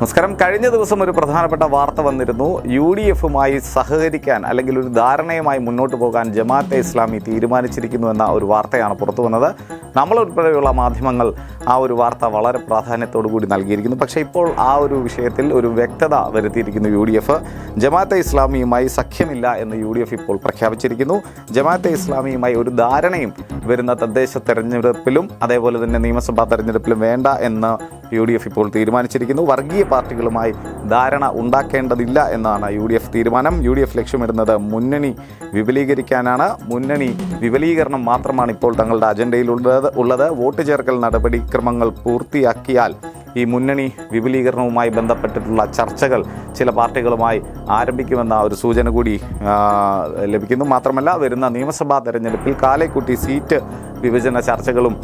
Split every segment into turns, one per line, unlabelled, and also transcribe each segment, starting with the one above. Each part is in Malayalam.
നമസ്കാരം. കഴിഞ്ഞ ദിവസം ഒരു പ്രധാനപ്പെട്ട വാർത്ത വന്നിരുന്നു. യു ഡി എഫുമായി സഹകരിക്കാൻ അല്ലെങ്കിൽ ഒരു ധാരണയുമായി മുന്നോട്ട് പോകാൻ ജമാഅത്തെ ഇസ്ലാമി തീരുമാനിച്ചിരിക്കുന്നു എന്ന ഒരു വാർത്തയാണ് പുറത്തു വന്നത്. നമ്മളുൾപ്പെടെയുള്ള മാധ്യമങ്ങൾ ആ ഒരു വാർത്ത വളരെ പ്രാധാന്യത്തോടു കൂടി നൽകിയിരിക്കുന്നു. പക്ഷേ ഇപ്പോൾ ആ ഒരു വിഷയത്തിൽ ഒരു വ്യക്തത വരുത്തിയിരിക്കുന്നു യു ഡി എഫ് ജമാഅത്തെ ഇസ്ലാമിയുമായി സഖ്യമില്ല എന്ന് യു ഡി എഫ് ഇപ്പോൾ പ്രഖ്യാപിച്ചിരിക്കുന്നു. ജമാഅത്തെ ഇസ്ലാമിയുമായി ഒരു ധാരണയും വരുന്ന തദ്ദേശ തെരഞ്ഞെടുപ്പിലും അതേപോലെ തന്നെ നിയമസഭാ തെരഞ്ഞെടുപ്പിലും വേണ്ട എന്ന് യു ഡി എഫ് ഇപ്പോൾ തീരുമാനിച്ചിരിക്കുന്നു. വർഗീയ പാർട്ടികളുമായി ധാരണ ഉണ്ടാക്കേണ്ടതില്ല എന്നാണ് യു ഡി എഫ് തീരുമാനം. യു ഡി എഫ് ലക്ഷ്യമിടുന്നത് മുന്നണി വിപുലീകരിക്കാനാണ്. മുന്നണി വിപുലീകരണം മാത്രമാണ് ഇപ്പോൾ തങ്ങളുടെ അജണ്ടയിൽ ഉള്ളത് വോട്ട് ചേർക്കൽ നടപടിക്രമങ്ങൾ പൂർത്തിയാക്കിയാൽ ഈ മുന്നണി വിപുലീകരണവുമായി ബന്ധപ്പെട്ടിട്ടുള്ള ചർച്ചകൾ ചില പാർട്ടികളുമായി ആരംഭിക്കുമെന്ന ഒരു സൂചന കൂടി ലഭിക്കുന്നു. മാത്രമല്ല വരുന്ന നിയമസഭാ തെരഞ്ഞെടുപ്പിൽ കാലേക്കുട്ടി സീറ്റ് വിഭജന ചർച്ചകളും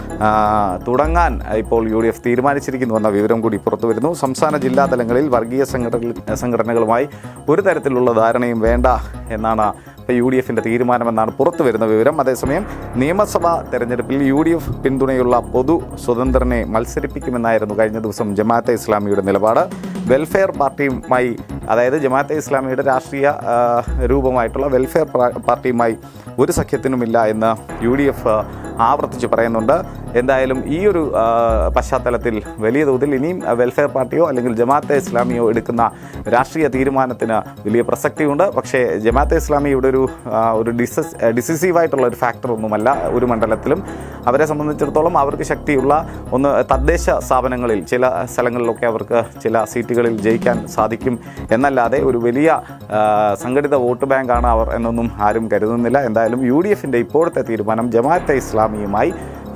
തുടങ്ങാൻ ഇപ്പോൾ യു ഡി എഫ് തീരുമാനിച്ചിരിക്കുന്നുവെന്ന വിവരം കൂടി പുറത്തു വരുന്നു. സംസ്ഥാന ജില്ലാ തലങ്ങളിൽ വർഗീയ സംഘടന സംഘടനകളുമായി ഒരു തരത്തിലുള്ള ധാരണയും വേണ്ട എന്നാണ് ഇപ്പോൾ യു ഡി എഫിന്റെ തീരുമാനമെന്നാണ് പുറത്തു വരുന്ന വിവരം. അതേസമയം നിയമസഭാ തെരഞ്ഞെടുപ്പിൽ യു ഡി എഫ് പിന്തുണയുള്ള പൊതു സ്വതന്ത്രനെ മത്സരിപ്പിക്കുമെന്നായിരുന്നു കഴിഞ്ഞ ദിവസം ജമാഅത്തെ ഇസ്ലാമിയുടെ നിലപാട്. വെൽഫെയർ പാർട്ടിയുമായി അതായത് ജമാഅത്തെ ഇസ്ലാമിയുടെ രാഷ്ട്രീയ രൂപമായിട്ടുള്ള വെൽഫെയർ പാർട്ടിയുമായി ഒരു സഖ്യത്തിനുമില്ല എന്ന് യു ഡി എഫ് ആവർത്തിച്ച് പറയുന്നുണ്ട്. എന്തായാലും ഈ ഒരു പശ്ചാത്തലത്തിൽ വലിയ തോതിൽ ഇനിയും വെൽഫെയർ പാർട്ടിയോ അല്ലെങ്കിൽ ജമാഅത്തെ ഇസ്ലാമിയോ എടുക്കുന്ന രാഷ്ട്രീയ തീരുമാനത്തിന് വലിയ പ്രസക്തിയുണ്ട്. പക്ഷേ ജമാഅത്തെ ഇസ്ലാമി ഇവിടെ ഒരു ഒരു ഡിസസ് ഡിസിസീവായിട്ടുള്ള ഒരു ഫാക്ടർ ഒന്നുമല്ല ഒരു മണ്ഡലത്തിലും. അവരെ സംബന്ധിച്ചിടത്തോളം അവർക്ക് ശക്തിയുള്ള ഒന്ന് തദ്ദേശ സ്ഥാപനങ്ങളിൽ ചില സ്ഥലങ്ങളിലൊക്കെ അവർക്ക് ചില സീറ്റുകളിൽ ജയിക്കാൻ സാധിക്കും എന്നല്ലാതെ ഒരു വലിയ സംഘടിത വോട്ട് ബാങ്കാണ് അവർ എന്നൊന്നും ആരും കരുതുന്നില്ല. എന്തായാലും യു ഡി എഫിന്റെ ഇപ്പോഴത്തെ തീരുമാനം ജമാഅത്തെ ഇസ്ലാമിയുമായി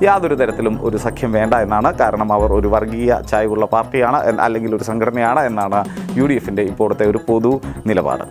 യാതൊരു തരത്തിലും ഒരു സഖ്യം വേണ്ട എന്നാണ്. കാരണം അവർ ഒരു വർഗീയ ചായ്വുള്ള പാർട്ടിയാണ് അല്ലെങ്കിൽ ഒരു സംഘടനയാണ് എന്നാണ് യു ഡി എഫിന്റെ ഇപ്പോഴത്തെ ഒരു പൊതു നിലപാട്.